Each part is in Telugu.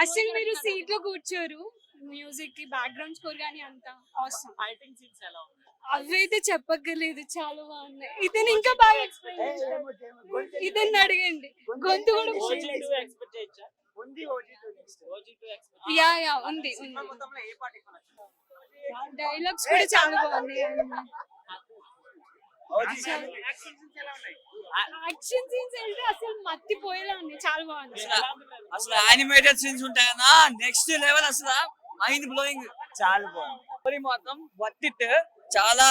అసలు మీరు సీట్లో కూర్చోరు మ్యూజిక్కి బ్యాక్గ్రౌండ్ స్కోర్ కానీ అంతా అవసరం ఫైటింగ్ సీన్స్ ఎలా ఉన్నాయి అవైతే చెప్పక్కర్లేదు చాలా బాగున్నాయి ఇతను ఇంకా బాగా ఎక్స్ప్లెయిన్ చేశారు ఇతన్ని అడగండి గొంతు కూడా యా యా ఉంది డైలాగ్స్ కూడా చాలా బాగున్నాయి యాక్షన్ సీన్స్ ఎలా ఉన్నాయి? యాక్షన్ సీన్స్ అంటే అసలు మత్తిపోయేలా ఉంది. చాలా బాగుంది. అసలు యానిమేటెడ్ సీన్స్ ఉంటాయి కదా నెక్స్ట్ లెవెల్ అసలు మైండ్ బ్లోయింగ్ చాలా బాగుంది. స్టోరీ మాత్రం వర్త్ ఇట్ చాలా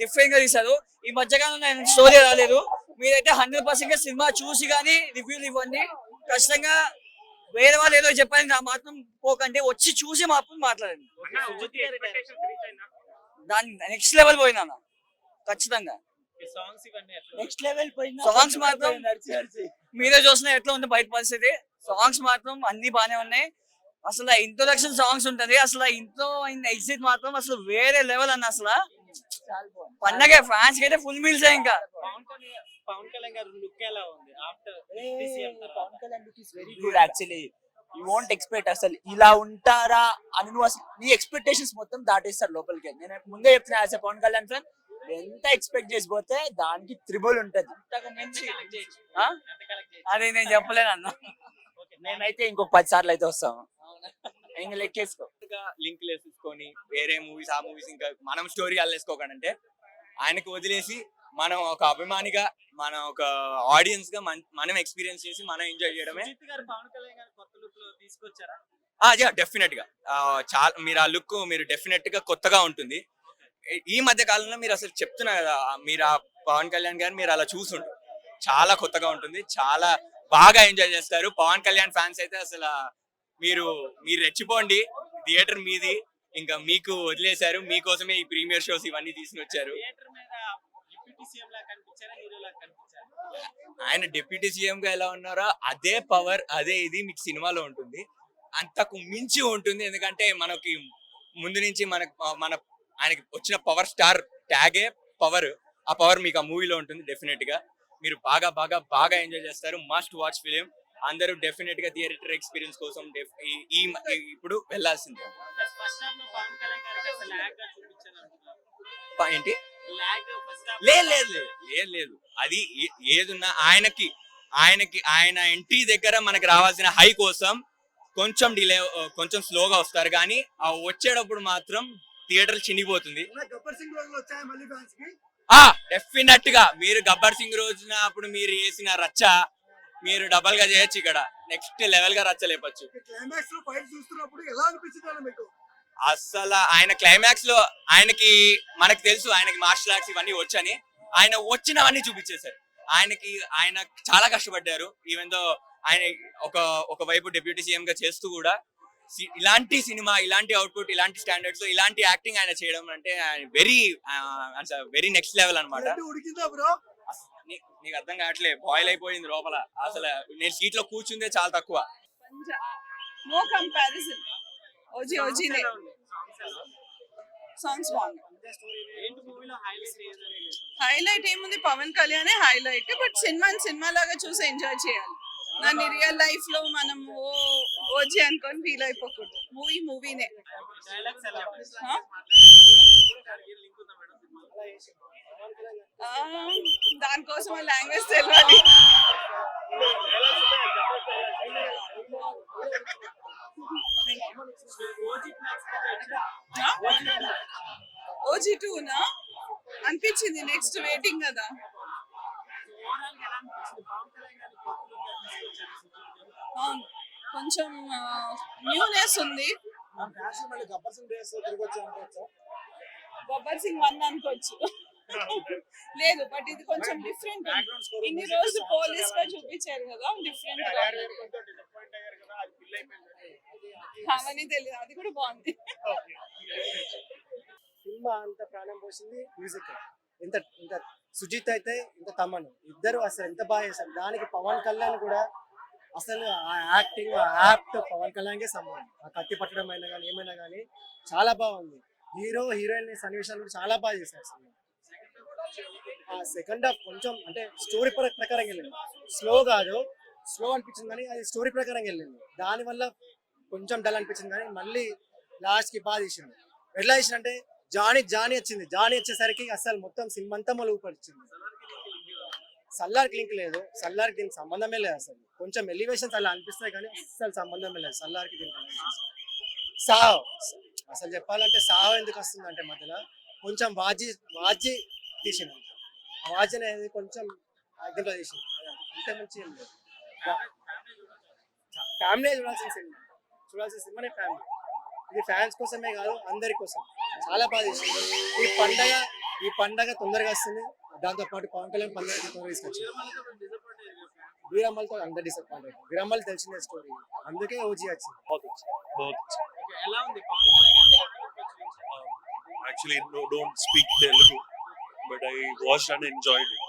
డిఫరెంట్గా తీశారు. ఈ మధ్యకాలంలో నేను స్టోరీ రాలేదు. మీరైతే హండ్రెడ్ పర్సెంట్ సినిమా చూసి కానీ రివ్యూలు ఇవ్వండి. ఖచ్చితంగా వేరే వాళ్ళు ఏదో చెప్పాలని నా మాత్రం పోకండి. వచ్చి చూసి మాత్రం మాట్లాడండి. సుజిత్ గారి డైరెక్షన్ రీచ్ అయినా? దాని నెక్స్ట్ లెవెల్ పోయినా ఖచ్చితంగా. నెక్స్ట్ లెవెల్ Songs మాత్రం- నడిచి నడిచి. మీరే చూసిన ఎట్లా ఉంది బయట పరిస్థితి? సాంగ్స్ మాత్రం అన్ని బానే ఉన్నాయి. అసలు ఇంట్రొడక్షన్ సాంగ్స్ ఉంటది. అసలు ఇంట్లో ఎగ్జిట్ మాత్రం అసలు వేరే లెవెల్ అన్న అసలు. పండగ ఫ్యాన్స్కి అయితే ఫుల్ మీల్స్ ఇంకా. పవన్ కళ్యాణ్ పవన్ కళ్యాణ్ గారి లుక్ ఎలా ఉంది? After a, Pawan Kalyan look is very good actually you won't expect అసలు ఇలా ఉంటారా అని నువ్వు అసలు నీ ఎక్స్పెక్టేషన్స్ మొత్తం దాటేస్తారు లోపలికి. నేను ముందే చెప్తున్నా యాజ్ పవన్ కళ్యాణ్ ఫ్రెండ్ ఎంత ఎక్స్పెక్ట్ చేసి పోతే దానికి త్రిబుల్ ఉంటది. మించి అది నేను చెప్పలేను అన్న. ఓకే. మేమైతే ఇంకొక పది సార్లు అయితే వస్తాము. ఇంకా లెక్కేసుకో. లింక్ వేసేసుకొని వేరే మూవీస్ ఆ మూవీస్ ఇంకా మనం స్టోరీ అల్లేసుకోకండి అంటే ఆయనకు వదిలేసి మనం ఒక అభిమానిగా మనం ఒక ఆడియన్స్గా మన- ఎక్స్పీరియన్స్ చేసి మనం ఎంజాయ్ చేయడమే. డెఫినెట్గా. ఆ, చాలా మీరు ఆ లుక్ మీరు డెఫినెట్గా కొత్తగా ఉంటుంది. ఈ- మధ్య కాలంలో మీరు అసలు చెప్తున్నా కదా మీరు ఆ పవన్ కళ్యాణ్ గారిని మీరు అలా చూసుంటారు చాలా కొత్తగా ఉంటుంది చాలా బాగా ఎంజాయ్ చేస్తారు. పవన్ కళ్యాణ్ ఫ్యాన్స్ అయితే అసలు మీరు మీరు రెచ్చిపోండి. థియేటర్ మీది ఇంకా మీకు వదిలేశారు. మీకోసమే ఈ ప్రీమియర్ షోస్ ఇవన్నీ లా కనిపించారా ఆయన డిప్యూటీ సీఎం గా ఎలా ఉన్నారో అదే పవర్ అదే ఇది మీకు సినిమాలో ఉంటుంది. అంతకు మించి ఉంటుంది. ఎందుకంటే మనకి ముందు నుంచి మన మన ఆయనకి వచ్చిన పవర్ స్టార్ ట్యాగే పవర్ ఆ పవర్ మీకు ఆ మూవీలో ఉంటుంది డెఫినెట్గా. మీరు బాగా బాగా బాగా ఎంజాయ్ చేస్తారు. మస్ట్ వాచ్ ఫిలిం అందరూ డెఫినెట్గా థియేటర్ ఎక్స్పీరియన్స్ కోసం ఈ- ఇప్పుడు వెళ్ళాల్సిందే. ఏంటి? లేదు లేదు లేదు లేదు లేదు. అది ఏ- ఏదున్నా ఆయనకి ఆయనకి ఆయన ఎంట్రీ దగ్గర మనకి రావాల్సిన హై కోసం కొంచెం డిలే కొంచెం స్లోగా వస్తారు. కానీ ఆ వచ్చేటప్పుడు మాత్రం థియేటర్ చినిగిపోతుంది. డెఫినెట్గా మీరు గబ్బర్ సింగ్ రోజున అప్పుడు మీరు వేసిన రచ్చ మీరు డబల్గా చేయొచ్చు ఇక్కడ. నెక్స్ట్ లెవెల్గా రచ్చ లేపచ్చు. అసలు ఆయన క్లైమాక్స్లో ఆయనకి మనకు తెలుసు ఆయనకి మార్షల్ ఆర్ట్స్ ఇవన్నీ వచ్చని. ఆయన వచ్చినవన్నీ చూపించేశారు. ఆయనకి ఆయన చాలా కష్టపడ్డారు. ఈవెన్ దో ఆయన ఒక ఒక వైపు డిప్యూటీ సీఎం గా చేస్తూ కూడా ఇలాంటి సినిమా ఇలాంటి అవుట్పుట్ ఇలాంటి స్టాండర్డ్స్ ఇలాంటి యాక్టింగ్ ఆయన చేయడం అంటే వెరీ వెరీ నెక్స్ట్ లెవెల్ అన్నమాట. ఉడికిందా బ్రో? నీ- నీకు అర్థం కావట్లే బాయిల్ అయిపోయింది లోపల. అసలు నేను సీట్లో కూర్చుందే చాలా తక్కువ. నో కంపారిజన్ ఓజీ ఓజీనే. సాంగ్స్ బాగుంది ఏంటి మూవీలో హైలైట్ ఏముంది? పవన్ కళ్యాణే హైలైట్ బట్ సినిమాని సినిమా లాగా చూసి ఎంజాయ్ చేయాలి. దాన్ని రియల్ లైఫ్లో మనం ఓ ఓజీ అనుకొని ఫీల్ అయిపోకూడదు. మూవీ మూవీనే దానికోసం లాంగ్వేజ్ తెలియాలి ఓజీ టూనా అనిపించింది నెక్స్ట్ వెయిటింగ్ కదా. అవును. కొంచెం న్యూనెస్ ఉంది. గబ్బర్ సింగ్ వన్ అనుకోవచ్చు. లేదు బట్ ఇది కొంచెం డిఫరెంట్ ఇన్ని రోజులు పోలీస్గా చూపించారు కదా డిఫరెంట్గా. తెలియదు అది కూడా బాగుంది. సినిమా అంత ప్రాణం పోసింది మ్యూజిక్ ఇంత ఇంత సుజిత్ అయితే ఇంత తమను. ఇద్దరు అసలు ఎంత బాగా చేశారు. దానికి పవన్ కళ్యాణ్ కూడా అసలు ఆ యాక్టింగ్ ఆ యాక్ట్ పవన్ కళ్యాణ్కే సంబంధం. ఆ కత్తి పట్టడం అయినా కానీ ఏమైనా కానీ చాలా బాగుంది. హీరో హీరోయిన్ సన్నివేశాలు కూడా చాలా బాగా చేశారు సినిమా ఆ సెకండ్ హాఫ్ కొంచెం అంటే స్టోరీ ప్రకారం వెళ్ళింది. స్లో కాదు స్లో అనిపించింది కానీ అది స్టోరీ ప్రకారం వెళ్ళింది. దానివల్ల కొంచెం డల్ అనిపించింది కానీ మళ్ళీ లాస్ట్కి బాగా తీసింది ఎట్లా తీసిండు జానీ జానీ వచ్చింది. జానీ వచ్చేసరికి అసలు మొత్తం సినిమా అంతా మలుగు సల్లార్కి లింక్ లేదు. సల్లార్కి దీనికి సంబంధమే లేదు అసలు. కొంచెం ఎలివేషన్స్ అలా అనిపిస్తాయి కానీ అసలు సంబంధమే లేదు. సల్లార్కి దీనికి సావ్. అసలు చెప్పాలంటే సావ్ ఎందుకు వస్తుంది అంటే మధ్యలో కొంచెం వాజీ వాజీ తీసిండు వాజీ అనేది కొంచెం దీంట్లో తీసింది. అంతే మంచి ఏం లేదు. ఫ్యామిలీ చూడాల్సిన సినిమా. చూడాల్సిన సినిమానే ఫ్యామిలీ. ఇది ఫ్యాన్స్ కోసమే కాదు అందరి కోసం చాలా బాగా చేసింది ఈ పండగ ఈ పండగ తొందరగా వస్తుంది. దాంతో పాటు పవన్ కళ్యాణ్ తొందరగా తీసుకొచ్చింది వీరమ్మలతో అందరు డిసప్పాయింట్ వీరమ్మలు తెలిసిన స్టోరీ అందుకే ఓజీ వచ్చింది. Actually no, don't speak Telugu, but I watched and enjoyed it.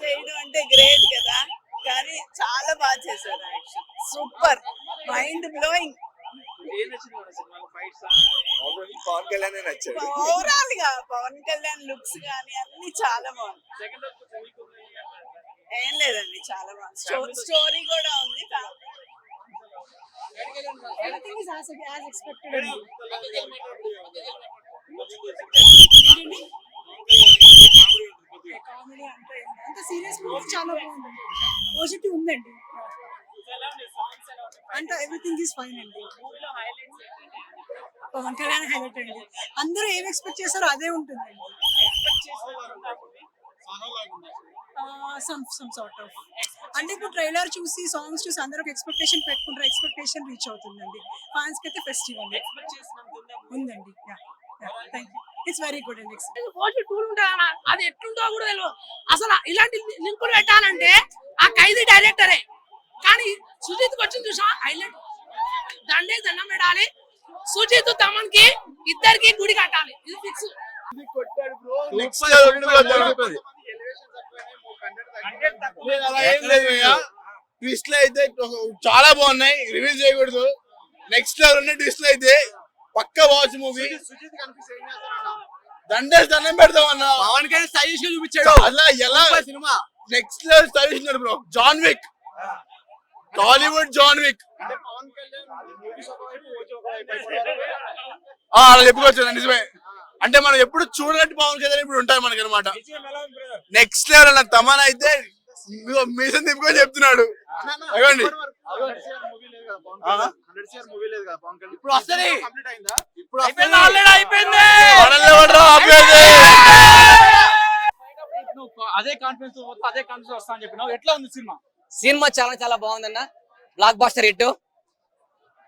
చేయడం అంటే గ్రేట్ కదా. కానీ చాలా బాగా చేశారు action super mind blowing Pawan Kalyan నచ్చాడు ఓవరాల్గా పవన్ కళ్యాణ్ లుక్స్ కానీ అన్ని చాలా బాగుంది సెకండ్ హాఫ్ కొంచెం వీక్ ఉంది ఏం లేదండి చాలా బాగుంది స్టో- స్టోరీ కూడా ఉంది. కామెడీ అంటే అంత సీరియస్ మూవీ చాలా బాగుంది పాజిటివ్ ఉందండి అంత ఎవ్రీథింగ్ ఈస్ ఫైన్ అండి. పవన్ కళ్యాణ్ హైలైట్ అండి. అందరూ ఏం ఎక్స్పెక్ట్ చేస్తారో అదే సమ్ సమ్ సార్ట్ ఆఫ్ అంటే ఇప్పుడు ట్రైలర్ చూసి సాంగ్స్ చూసి అందరూ ఎక్స్పెక్టేషన్ పెట్టుకుంటారు. ఎక్స్పెక్టేషన్ రీచ్ అవుతుందండి. ఫ్యాన్స్కి అయితే ఫెస్టివల్ ఉందండి. ఇట్స్ వెరీ గుడ్ అండి. పోస్ట్ టూల్ ఉంటాయన్న అది ఎట్లుంటో కూడా తెలియదు. అసలు ఇలాంటి లింకులు పెట్టాలంటే ఆ ఖైదీ డైరెక్టరే కానీ సుజిత్ వచ్చింది చూసా హైలైట్ దండే దండం పెట్టాలి సుజిత్ తమన్కి ఇద్దరికి గుడి కట్టాలి. ఇది ఫిక్స్ ట్విస్ట్లు అయితే చాలా బాగున్నాయి. రివీల్ చేయకూడదు. నెక్స్ట్ లెవెల్ ఉన్న ట్విస్ట్లు అయితే పక్క వాచ్ మూవీ దండేసి దండం పెడతాం అన్న? పవన్ కళ్యాణ్ స్టైలిష్గా చూపించాడు. అలా ఎలా? సినిమా. నెక్స్ట్ లెవెల్ ఉన్నాడు bro John Wick Tollywood John Wick. అలా చెప్పుకోవచ్చు నిజమే. అంటే మనం ఎప్పుడు చూడనట్టు పవన్ కళ్యాణ్ ఇప్పుడు ఉంటాయి మనకి అనమాట నెక్స్ట్ లెవెల్ అన్న తమన్ అయితే మీసం తిప్పుకొని చెప్తున్నాడు. ఇప్పుడు వస్తుంది. ఇప్పుడు? నువ్వు అదే కాన్ఫిడెన్స్ అదే కాన్ఫిడెన్స్ వస్తా అని చెప్పినావు. ఎట్లా ఉంది సినిమా? సినిమా చాలా చాలా బాగుందన్న. Blockbuster hit.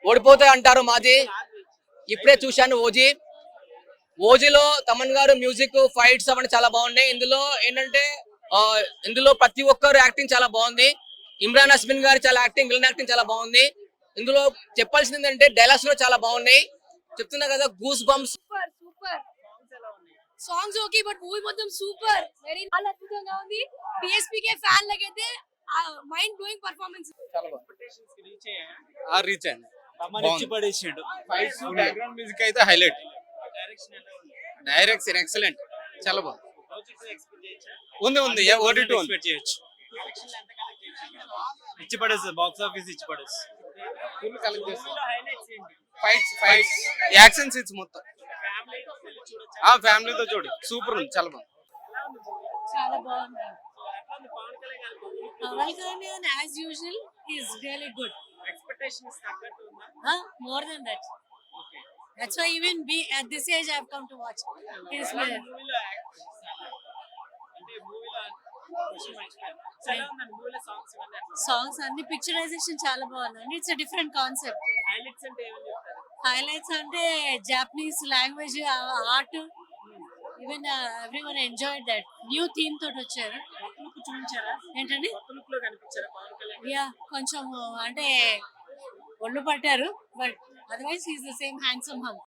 ఓడిపోతే అంటారు మాది ఇప్పుడే చూశాను ఓజీ. ఓజీలో తమన్ గారు మ్యూజిక్ ఫైట్స్ అవన్నీ చాలా బాగున్నాయి. ఇందులో ఏంటంటే ఆ, ఇందులో ప్రతి ఒక్కరు యాక్టింగ్ చాలా బాగుంది. ఇమ్రాన్ హస్మిన్ గారు చాలా యాక్టింగ్ విలన్ యాక్టింగ్ చాలా బాగుంది. ఇందులో చెప్పాల్సింది ఏంటంటే డైలాగ్స్ కూడా చాలా బాగున్నాయి. చెప్తున్నా కదా goose bumps super super songs okay but movie మొత్తం సూపర్ వెరీ అద్భుతంగా ఉంది. పిఎస్పీకే ఫ్యాన్ లగైతే మైండ్ బ్లోయింగ్ పర్ఫార్మెన్స్కి రీచ్ అండి తమన్ ఇచ్చి పడేసిండు ఫైట్స్ బ్యాక్గ్రౌండ్ మ్యూజిక్ అయితే హైలైట్ డైరెక్షన్ ఎక్సలెంట్ చాలా బాగుంది. ఉంది ఉంది. ఓటీ టూ చేయొచ్చు. ఇచ్చి పడేస్తుంది బాక్స్ ఆఫీస్ ఇచ్చి పడేస్తుంది ఫుల్ కలెక్ట్ చేస్తుంది మూవీలో హైలైట్స్ ఏంటి? ఫైట్స్ ఫైట్స్ యాక్షన్ సీన్స్ మొత్తం. ఆ ఫ్యామిలీతో చూడు. సూపర్ ఉంది. చాలా బాగుంది? చాలా బాగుంది. Pawan Kalyan as usual is really good even be at this age I have come to watch is మూవీలో అంటే మూవీలో విషయం మర్చిపోయాను. సో ఎలా ఉందండి మూవీలో సాంగ్స్ అన్ని పిక్చరైజేషన్ చాలా బాగుందండి ఇట్స్ డిఫరెంట్ కాన్సెప్ట్ హైలైట్స్ అంటే Japanese language art even every one enjoy that new theme తోటి వచ్చారు. ఏంటండి? యా కొంచెం అంటే ఒళ్ళు పట్టారు but otherwise is the same handsome hunk